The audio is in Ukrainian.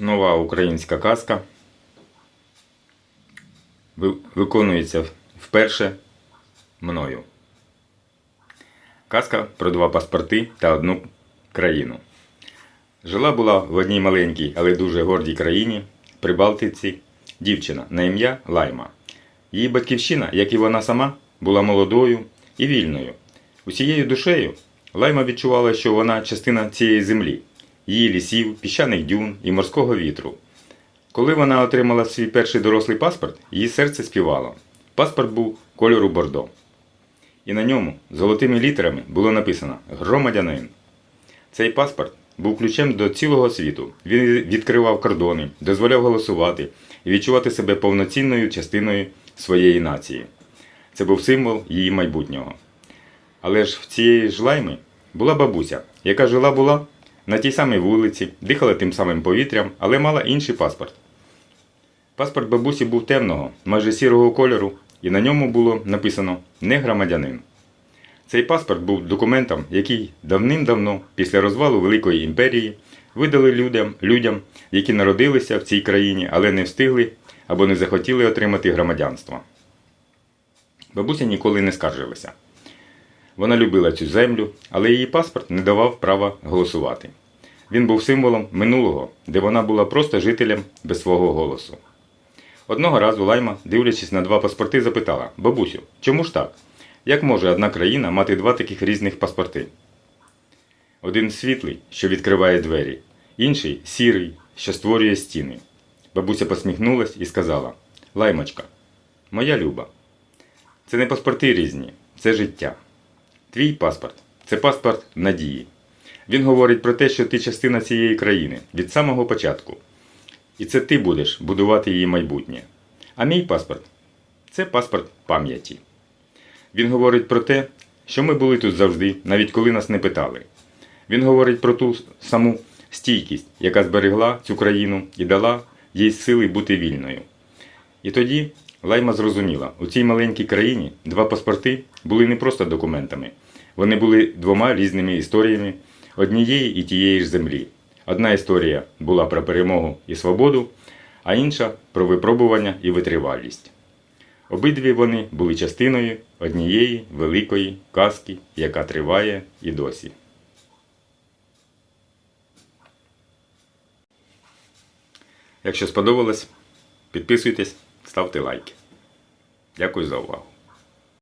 Нова українська казка виконується вперше мною. Казка про два паспорти та одну країну. Жила була в одній маленькій, але дуже гордій країні при Балтиці дівчина на ім'я Лайма. Її батьківщина, як і вона сама, була молодою і вільною. Усією душею Лайма відчувала, що вона частина цієї землі, її лісів, піщаних дюн і морського вітру. Коли вона отримала свій перший дорослий паспорт, її серце співало. Паспорт був кольору бордо. І на ньому золотими літерами було написано Громадянин. Цей паспорт був ключем до цілого світу. Він відкривав кордони, дозволяв голосувати і відчувати себе повноцінною частиною своєї нації. Це був символ її майбутнього. Але ж в цієї ж лайми була бабуся, яка жила була на тій самій вулиці, дихала тим самим повітрям, але мала інший паспорт. Паспорт бабусі був темного, майже сірого кольору, і на ньому було написано не громадянин. Цей паспорт був документом, який давним-давно, після розвалу Великої імперії, видали людям, людям, які народилися в цій країні, але не встигли або не захотіли отримати громадянство. Бабуся ніколи не скаржилася. Вона любила цю землю, але її паспорт не давав права голосувати. Він був символом минулого, де вона була просто жителем без свого голосу. Одного разу Лайма, дивлячись на два паспорти, запитала: Бабусю, чому ж так? Як може одна країна мати два таких різних паспорти? Один світлий, що відкриває двері, інший сірий, що створює стіни. Бабуся посміхнулась і сказала: Лаймочка, моя люба, це не паспорти різні, це життя. Твій паспорт це паспорт надії. Він говорить про те, що ти частина цієї країни від самого початку. І це ти будеш будувати її майбутнє. А мій паспорт це паспорт пам'яті. Він говорить про те, що ми були тут завжди, навіть коли нас не питали. Він говорить про ту саму стійкість, яка зберегла цю країну і дала їй сили бути вільною. І тоді Лайма зрозуміла, у цій маленькій країні два паспорти були не просто документами, вони були двома різними історіями однієї і тієї ж землі. Одна історія була про перемогу і свободу, а інша про випробування і витривалість. Обидві вони були частиною однієї великої казки, яка триває і досі. Якщо сподобалось, підписуйтесь, ставте лайки. Дякую за увагу.